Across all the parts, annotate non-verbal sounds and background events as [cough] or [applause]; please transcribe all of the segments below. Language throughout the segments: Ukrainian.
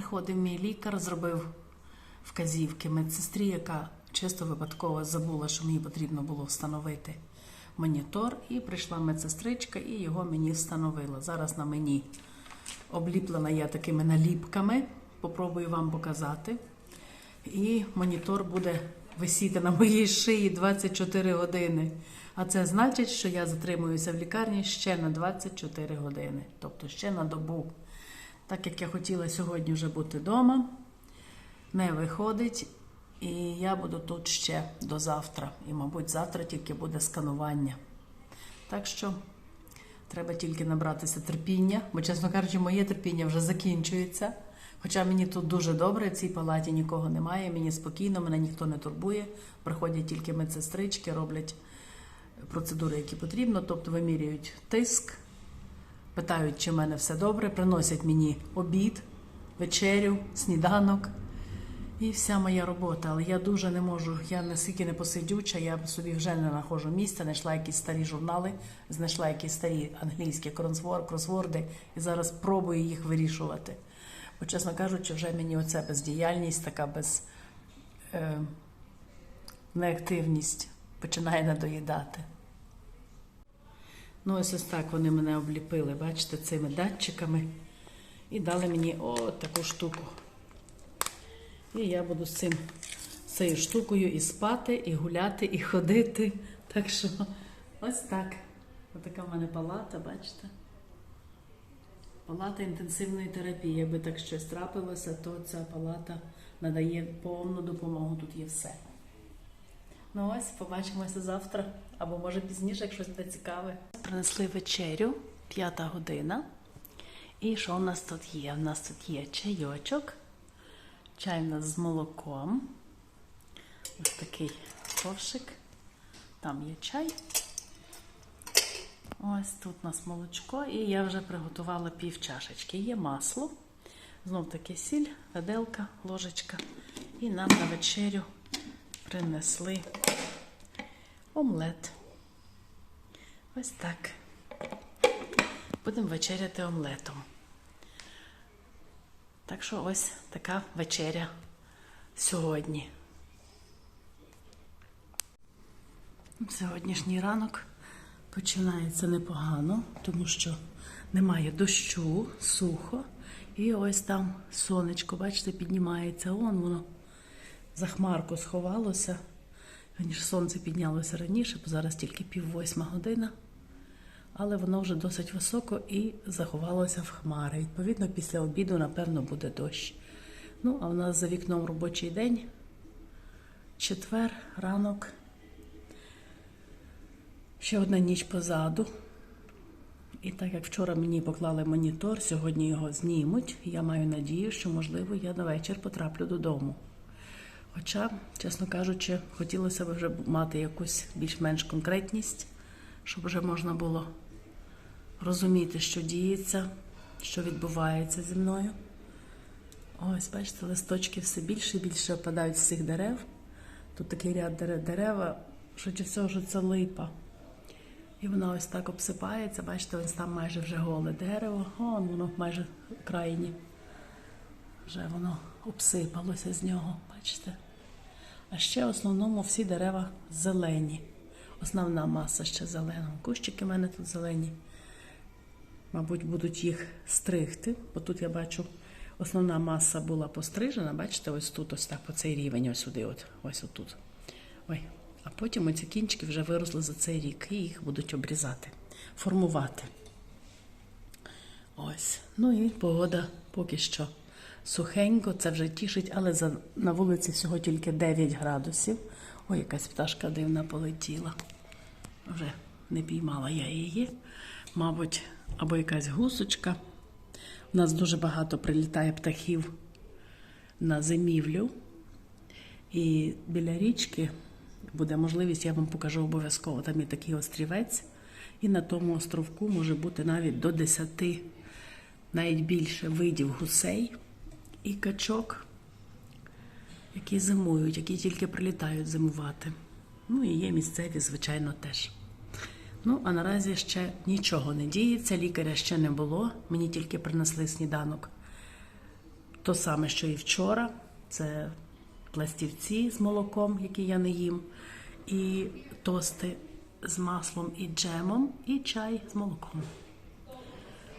приходив мій лікар, зробив вказівки медсестрі, яка чисто випадково забула, що мені потрібно було встановити монітор. І прийшла медсестричка і його мені встановила. Зараз на мені обліплена я такими наліпками. Попробую вам показати. І монітор буде висіти на моїй шиї 24 години. А це значить, що я затримуюся в лікарні ще на 24 години, тобто ще на добу. Так як я хотіла сьогодні вже бути вдома, не виходить, і я буду тут ще до завтра. І, мабуть, завтра тільки буде сканування. Так що треба тільки набратися терпіння, бо, чесно кажучи, моє терпіння вже закінчується. Хоча мені тут дуже добре, в цій палаті нікого немає, мені спокійно, мене ніхто не турбує. Приходять тільки медсестрички, роблять процедури, які потрібно, тобто вимірюють тиск, питають, чи в мене все добре, приносять мені обід, вечерю, сніданок. І вся моя робота. Але я дуже не можу, я настільки не посидюча, я собі вже не знаходжу місця, знайшла якісь старі журнали, знайшла якісь старі англійські кросвор- кросворди і зараз пробую їх вирішувати. Бо, чесно кажучи, вже мені оця бездіяльність, така без е, неактивність починає надоїдати. Ну, ось ось так вони мене обліпили, бачите, цими датчиками. І дали мені о таку штуку. І я буду з цим цією штукою і спати, і гуляти, і ходити. Так що ось так. Ось така в мене палата, бачите? Палата інтенсивної терапії. Якби так щось трапилося, то ця палата надає повну допомогу. Тут є все. Ну ось, побачимося завтра, або може пізніше, якщо буде цікаве. Принесли вечерю, п'ята година. І що у нас тут є? У нас тут є чайочок. Чай у нас з молоком. Ось такий ковшик. Там є чай. Ось тут у нас молочко, і я вже приготувала пів чашечки. Є масло, знов таки сіль, виделка, ложечка. І нам на вечерю принесли омлет. Ось так. Будемо вечеряти омлетом. Так що ось така вечеря сьогодні. Сьогоднішній ранок починається непогано, тому що немає дощу, сухо. І ось там сонечко, бачите, піднімається. Вон воно за хмарку сховалося. Раніше сонце піднялося раніше, бо зараз тільки пів восьма година. Але воно вже досить високо і заховалося в хмари. Відповідно, після обіду, напевно, буде дощ. Ну, а в нас за вікном робочий день, четвер, ранок. Ще одна ніч позаду. І так як вчора мені поклали монітор, сьогодні його знімуть. Я маю надію, що, можливо, я на вечір потраплю додому. Хоча, чесно кажучи, хотілося б вже мати якусь більш-менш конкретність, щоб вже можна було розуміти, що діється, що відбувається зі мною. Ось, бачите, листочки все більше і більше опадають з цих дерев. Тут такий ряд дерев, дерева, швидше всього, що це липа. І воно ось так обсипається. Бачите, ось там майже вже голе дерево. О, воно майже в крайні. Вже воно обсипалося з нього, бачите? А ще в основному всі дерева зелені. Основна маса ще зелена. Кущики в мене тут зелені. Мабуть, будуть їх стригти, бо тут я бачу, основна маса була пострижена, бачите, ось тут, ось так, по цей рівень, ось сюди, от, ось отут. Ой. А потім оці кінчики вже виросли за цей рік і їх будуть обрізати, формувати. Ось. Ну і погода поки що сухенько, це вже тішить, але за, на вулиці всього тільки 9 градусів. Ой, якась пташка дивна полетіла. Вже не піймала я її. Мабуть, або якась гусочка. У нас дуже багато прилітає птахів на зимівлю. І біля річки буде можливість, я вам покажу обов'язково. Там є такий острівець, і на тому островку може бути навіть до 10, навіть більше видів гусей і качок, які зимують, які тільки прилітають зимувати. Ну і є місцеві, звичайно, теж. Ну, а наразі ще нічого не діється, лікаря ще не було. Мені тільки принесли сніданок то саме, що і вчора. Це пластівці з молоком, які я не їм, і тости з маслом і джемом, і чай з молоком.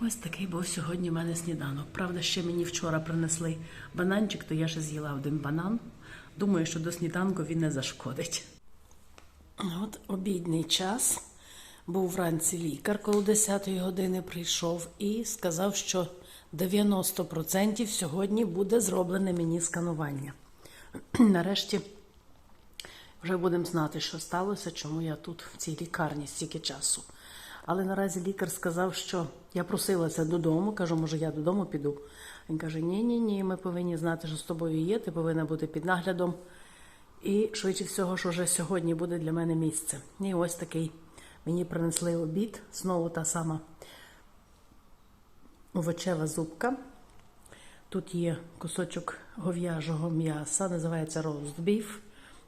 Ось такий був сьогодні в мене сніданок. Правда, ще мені вчора принесли бананчик, то я ще з'їла один банан. Думаю, що до сніданку він не зашкодить. От обідній час. Був вранці лікар, коли 10 години прийшов і сказав, що 90% сьогодні буде зроблене мені сканування. [clears throat] Нарешті вже будемо знати, що сталося, чому я тут в цій лікарні стільки часу. Але наразі лікар сказав, що я просилася додому, кажу, може, я додому піду. Він каже: Ні, ні, ми повинні знати, що з тобою є, ти повинна бути під наглядом. І швидше всього, що вже сьогодні буде для мене місце. І ось такий мені принесли обід. Знову та сама овочева зубка. Тут є кусочок гов'яжого м'яса, називається роустбіф,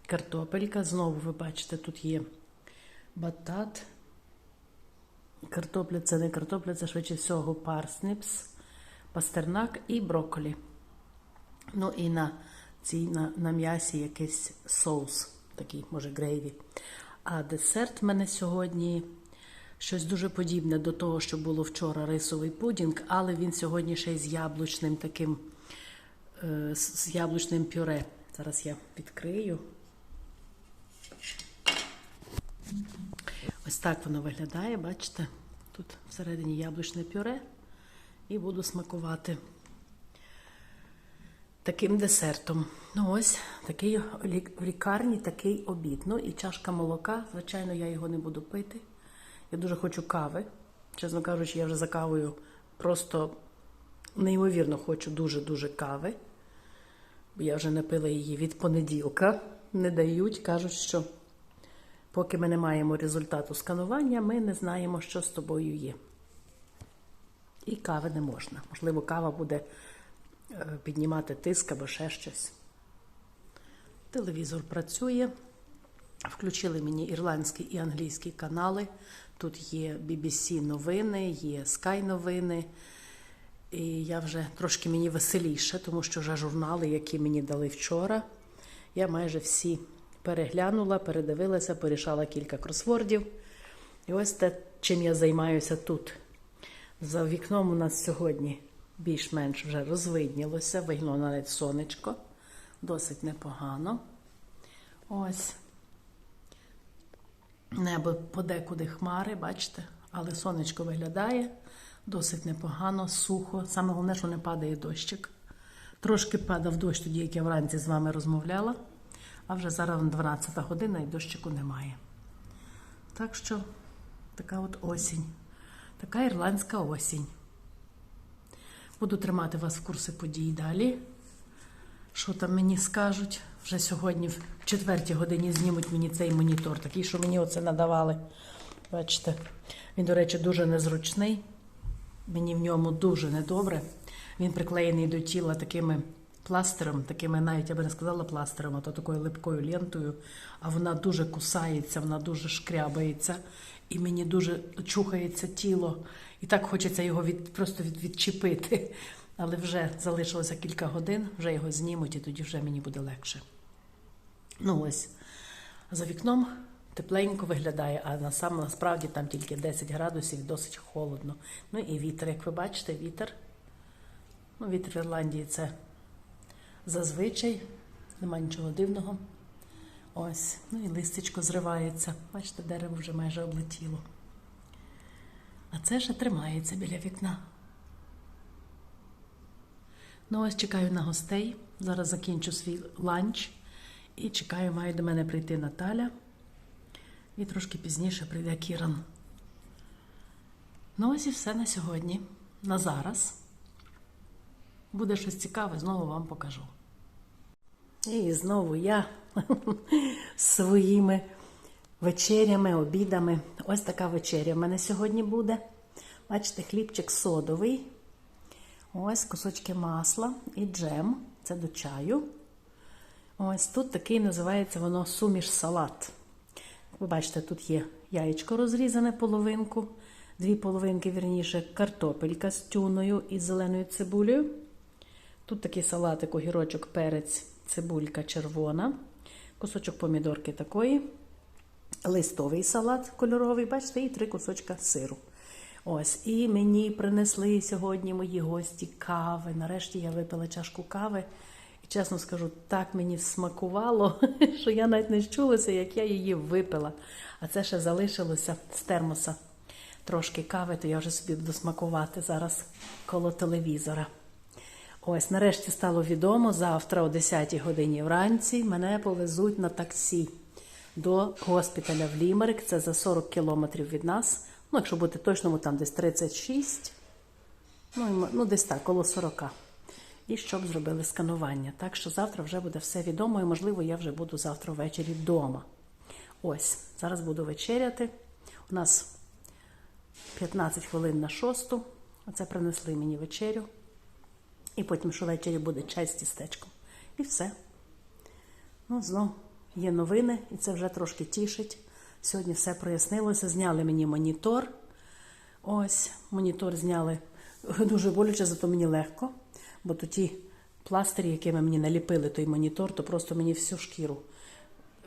картопелька. Знову ви бачите, тут є батат. Картопля це не картопля, це швидше всього парснипс, пастернак і брокколі. Ну і на цій на, на м'ясі якийсь соус, такий, може, грейві. А десерт в мене сьогодні щось дуже подібне до того, що було вчора рисовий пудінг, але він сьогодні ще й з яблучним таким, е, з яблучним пюре. Зараз я відкрию. Ось так воно виглядає, бачите? Тут всередині яблучне пюре і буду смакувати таким десертом. Ну ось такий в лікарні такий обід. Ну і чашка молока. Звичайно, я його не буду пити. Я дуже хочу кави. Чесно кажучи, я вже за кавою просто неймовірно хочу дуже-дуже кави. Бо я вже не пила її від понеділка. Не дають, кажуть, що поки ми не маємо результату сканування, ми не знаємо, що з тобою є. І кави не можна. Можливо, кава буде е, піднімати тиск або ще щось. Телевізор працює. Включили мені ірландські і англійські канали. Тут є BBC новини, є Sky новини. І я вже трошки мені веселіше, тому що вже журнали, які мені дали вчора, я майже всі переглянула, передивилася, порішала кілька кросвордів. І ось те, чим я займаюся тут. За вікном у нас сьогодні більш-менш вже розвиднілося, виглянуло навіть сонечко. Досить непогано. Ось. Небо подекуди хмари, бачите, але сонечко виглядає досить непогано, сухо. Саме головне, що не падає дощик. Трошки падав дощ тоді, як я вранці з вами розмовляла, а вже зараз 12 година і дощику немає. Так що така от осінь, така ірландська осінь. Буду тримати вас в курсі подій далі. Що там мені скажуть? Вже сьогодні в четвертій годині знімуть мені цей монітор, такий, що мені оце надавали. Бачите, він, до речі, дуже незручний. Мені в ньому дуже недобре. Він приклеєний до тіла такими пластером, такими навіть я би не сказала пластером, а то такою липкою лентою. А вона дуже кусається, вона дуже шкрябається, і мені дуже чухається тіло. І так хочеться його від, просто від, відчепити. Але вже залишилося кілька годин, вже його знімуть, і тоді вже мені буде легше. Ну ось, за вікном тепленько виглядає, а на сам насправді там тільки 10 градусів, досить холодно. Ну і вітер, як ви бачите, вітер. Ну, вітер в Ірландії це зазвичай, нема нічого дивного. Ось, ну і листечко зривається. Бачите, дерево вже майже облетіло. А це ще тримається біля вікна. Ну, ось чекаю на гостей. Зараз закінчу свій ланч. І чекаю, має до мене прийти Наталя. І трошки пізніше прийде Кіран. Ну, ось і все на сьогодні. На зараз. Буде щось цікаве, знову вам покажу. І знову я [laughs] своїми вечерями, обідами. Ось така вечеря в мене сьогодні буде. Бачите, хлібчик содовий. Ось кусочки масла і джем. Це до чаю. Ось тут такий називається воно суміш салат. Ви бачите, тут є яєчко розрізане половинку, дві половинки, вірніше, картопелька з тюною і зеленою цибулею. Тут такий салатик, огірочок, перець, цибулька червона, кусочок помідорки такої, листовий салат кольоровий, бачите, і три кусочка сиру. Ось, і мені принесли сьогодні мої гості кави. Нарешті я випила чашку кави. І чесно скажу, так мені смакувало, [laughs] що я навіть не чулася, як я її випила. А це ще залишилося з термоса. Трошки кави, то я вже собі буду смакувати зараз коло телевізора. Ось, нарешті стало відомо, завтра о 10 годині вранці мене повезуть на таксі до госпіталя в Лімерик. Це за 40 кілометрів від нас. Ну, якщо бути точному, там десь 36, ну, ну десь так, коло 40. І щоб зробили сканування. Так що завтра вже буде все відомо, і можливо, я вже буду завтра ввечері вдома. Ось, зараз буду вечеряти. У нас 15 хвилин на шосту. Оце принесли мені вечерю. І потім, що ввечері буде чай з тістечком. І все. Ну, знов є новини, і це вже трошки тішить. Сьогодні все прояснилося. Зняли мені монітор. Ось, монітор зняли дуже боляче, зато мені легко. Бо то ті пластирі, якими мені наліпили той монітор, то просто мені всю шкіру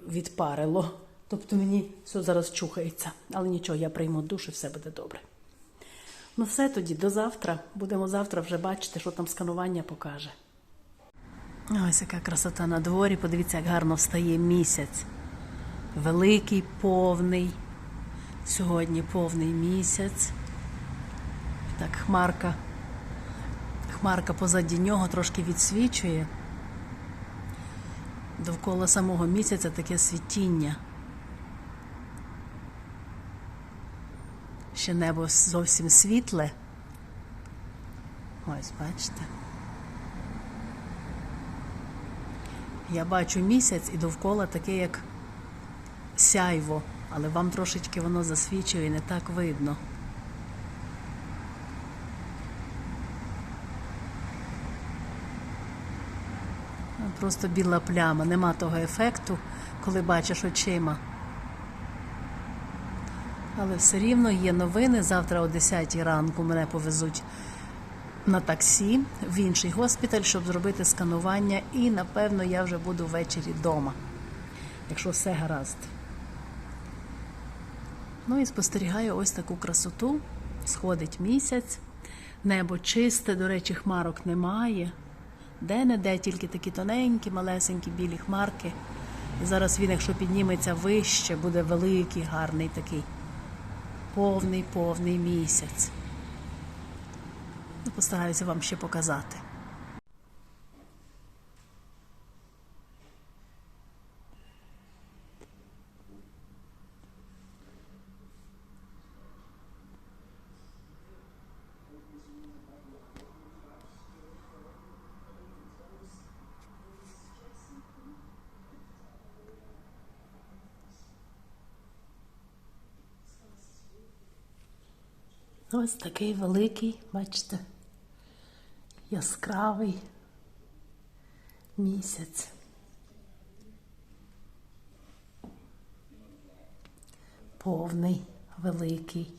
відпарило. Тобто мені все зараз чухається. Але нічого, я прийму душ і все буде добре. Ну, все тоді, до завтра. Будемо завтра вже бачити, що там сканування покаже. Ось яка красота на дворі. Подивіться, як гарно встає місяць. Великий, повний. Сьогодні повний місяць. Так, хмарка. Хмарка позаді нього трошки відсвічує. Довкола самого місяця таке світіння. Ще небо зовсім світле. Ось, бачите. Я бачу місяць і довкола таке, як сяйво, але вам трошечки воно засвічує і не так видно. Просто біла пляма, нема того ефекту, коли бачиш очима. Але все рівно є новини. Завтра о 10 ранку мене повезуть на таксі в інший госпіталь, щоб зробити сканування, і напевно я вже буду ввечері вдома, якщо все гаразд. Ну і спостерігаю ось таку красоту. Сходить місяць, небо чисте, до речі, хмарок немає. Де-не-де тільки такі тоненькі, малесенькі білі хмарки. І зараз він, якщо підніметься вище, буде великий, гарний такий повний повний місяць. Ну, Постараюся вам ще показати. Ось такий великий, бачите, яскравий місяць. Повний, великий.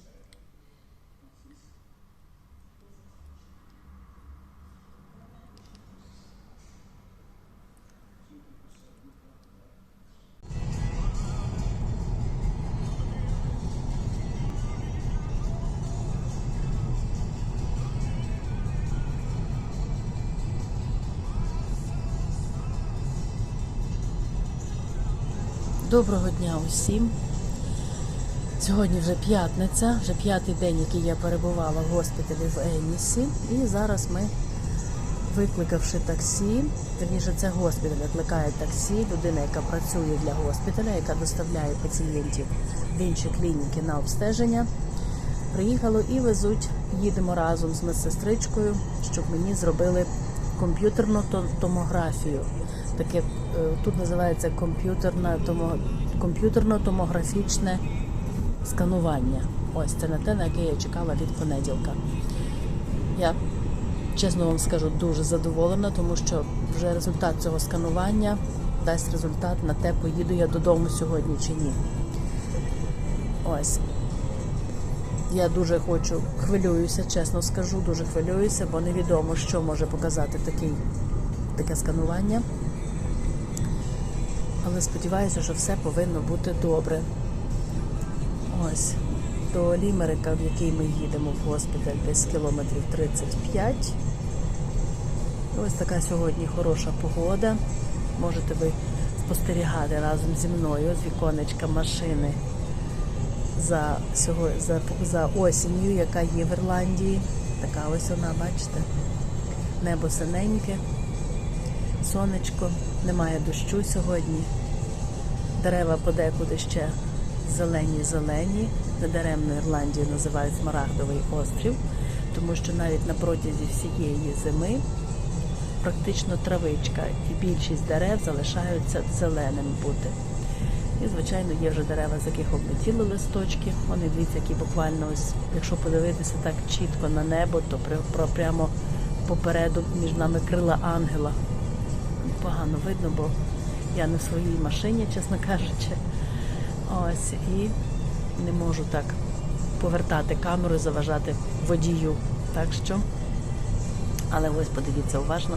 Доброго дня усім. Сьогодні вже п'ятниця, вже п'ятий день, який я перебувала в госпіталі в Енісі. І зараз ми, викликавши таксі, верніше це госпіталь викликає таксі, людина, яка працює для госпіталя, яка доставляє пацієнтів в інші клініки на обстеження. Приїхало і везуть, їдемо разом з медсестричкою, щоб мені зробили комп'ютерну томографію. Таке е, тут називається комп'ютерна томо, комп'ютерно-томографічне сканування. Ось це не те, на яке я чекала від понеділка. Я чесно вам скажу, дуже задоволена, тому що вже результат цього сканування дасть результат на те, поїду я додому сьогодні чи ні. Ось. Я дуже хочу, хвилююся, чесно скажу, дуже хвилююся, бо невідомо, що може показати такий, таке сканування. Але сподіваюся, що все повинно бути добре. Ось до Лімерика, в який ми їдемо в госпіталь, десь кілометрів 35. Ось така сьогодні хороша погода. Можете ви спостерігати разом зі мною з віконечка машини за, за, за осінню, яка є в Ірландії. Така ось вона, бачите. Небо синеньке, сонечко, немає дощу сьогодні. Дерева подекуди ще зелені-зелені. Недаремно Ірландію називають Смарагдовий острів, тому що навіть на протязі всієї зими практично травичка і більшість дерев залишаються зеленими бути. І, звичайно, є вже дерева, з яких облетіли листочки. Вони дивіться, які буквально ось, якщо подивитися так чітко на небо, то при- про- прямо попереду між нами крила ангела. Погано видно, бо я не в своїй машині, чесно кажучи. Ось і не можу так повертати камеру, заважати водію. Так що, але ось подивіться уважно,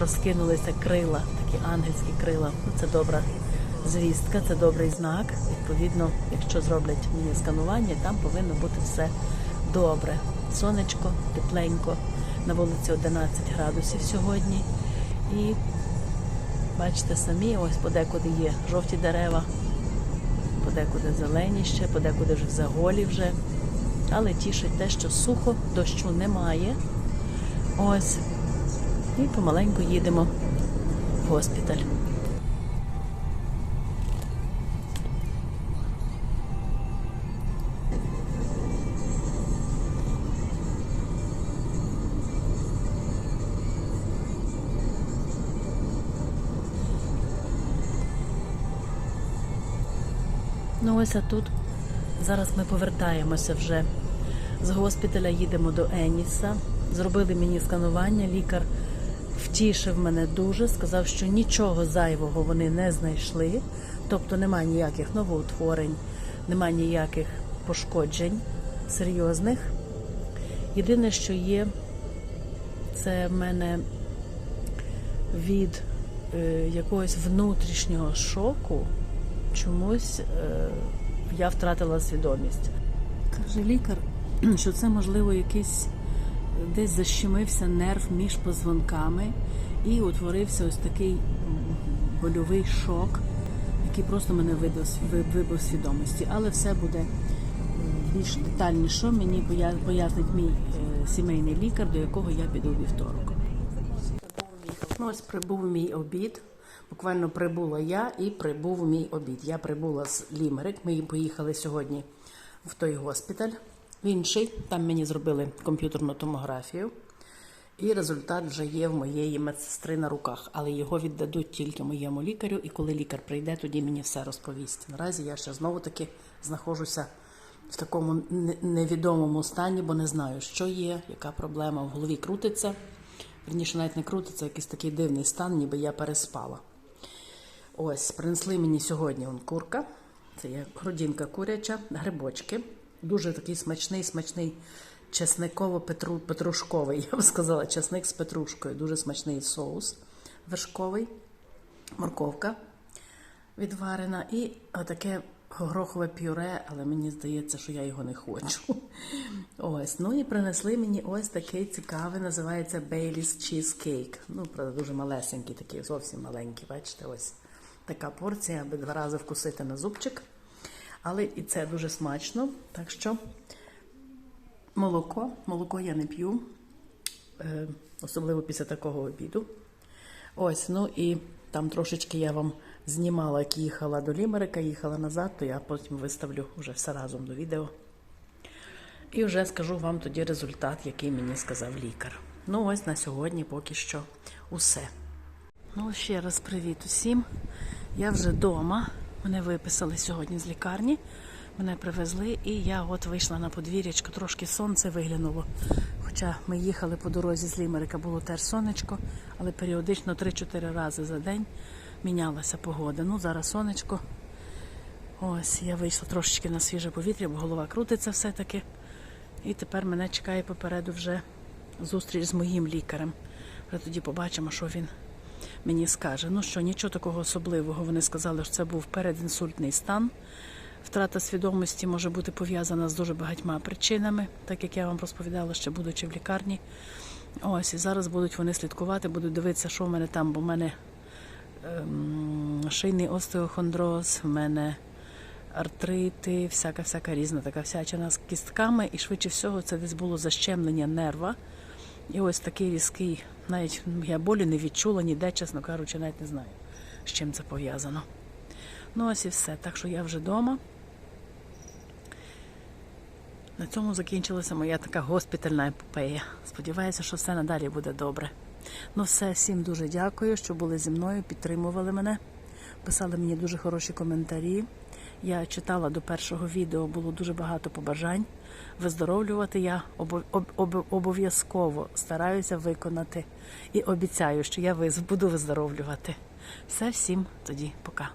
розкинулися крила, такі ангельські крила. Ну, це добра звістка, це добрий знак. Відповідно, якщо зроблять мені сканування, там повинно бути все добре. Сонечко, тепленько, на вулиці 11 градусів сьогодні. І бачите самі, ось подекуди є жовті дерева, подекуди зелені ще, подекуди вже заголі вже. Але тішить те, що сухо, дощу немає. Ось. І помаленьку їдемо в госпіталь. Ну тут. Зараз ми повертаємося вже з госпіталя, їдемо до Еніса. Зробили мені сканування. Лікар втішив мене дуже, сказав, що нічого зайвого вони не знайшли, тобто немає ніяких новоутворень, немає ніяких пошкоджень серйозних. Єдине, що є, це в мене від е, якогось внутрішнього шоку чомусь е, я втратила свідомість. Каже лікар, [clears throat] що це можливо якийсь десь защемився нерв між позвонками і утворився ось такий больовий шок, який просто мене вибив, свідомості. Але все буде більш детальніше мені пояснить мій е, сімейний лікар, до якого я піду вівторок. Ну, ось прибув мій обід. Буквально прибула я і прибув мій обід. Я прибула з Лімерик. Ми поїхали сьогодні в той госпіталь. В інший там мені зробили комп'ютерну томографію. І результат вже є в моєї медсестри на руках, але його віддадуть тільки моєму лікарю. І коли лікар прийде, тоді мені все розповість. Наразі я ще знову таки знаходжуся в такому невідомому стані, бо не знаю, що є, яка проблема в голові крутиться. Верніше навіть не крутиться, якийсь такий дивний стан, ніби я переспала. Ось, принесли мені сьогодні он курка. Це є грудинка куряча, грибочки. Дуже такий смачний, смачний чесниково-петрушковий, [laughs] я б сказала, чесник з петрушкою. Дуже смачний соус вершковий, морковка відварена і отаке горохове пюре, але мені здається, що я його не хочу. [laughs] Ось, ну і принесли мені ось такий цікавий, називається Baileys Cheesecake. Ну, правда, дуже малесенький, такий, зовсім маленький, бачите, ось така порція, аби два рази вкусити на зубчик. Але і це дуже смачно. Так що молоко, молоко я не п'ю, е, особливо після такого обіду. Ось, ну і там трошечки я вам знімала, як їхала до Лімерика, їхала назад, то я потім виставлю вже все разом до відео. І вже скажу вам тоді результат, який мені сказав лікар. Ну, ось на сьогодні поки що усе. Ну, ще раз привіт усім. Я вже вдома. Мене виписали сьогодні з лікарні. Мене привезли, і я от вийшла на подвір'ячко, трошки сонце виглянуло. Хоча ми їхали по дорозі з Лімерика, було теж сонечко, але періодично 3-4 рази за день мінялася погода. Ну, зараз сонечко. Ось, я вийшла трошечки на свіже повітря, бо голова крутиться все-таки. І тепер мене чекає попереду вже зустріч з моїм лікарем. Вже тоді побачимо, що він мені скаже. Ну що, нічого такого особливого. Вони сказали, що це був передінсультний стан. Втрата свідомості може бути пов'язана з дуже багатьма причинами, так як я вам розповідала, ще будучи в лікарні. Ось і зараз будуть вони слідкувати, будуть дивитися, що в мене там, бо в мене ем, шийний остеохондроз, в мене артрити, всяка всяка різна така всячина з кістками, і швидше всього це десь було защемлення нерва. І ось такий різкий, навіть я болі не відчула ніде, чесно кажучи, навіть не знаю, з чим це пов'язано. Ну ось і все. Так що я вже вдома. На цьому закінчилася моя така госпітальна епопея. Сподіваюся, що все надалі буде добре. Ну все, всім дуже дякую, що були зі мною, підтримували мене, писали мені дуже хороші коментарі. Я читала до першого відео, було дуже багато побажань. Виздоровлювати я обо- об- об- обов'язково стараюся виконати і обіцяю, що я буду виздоровлювати. Все, всім тоді, пока.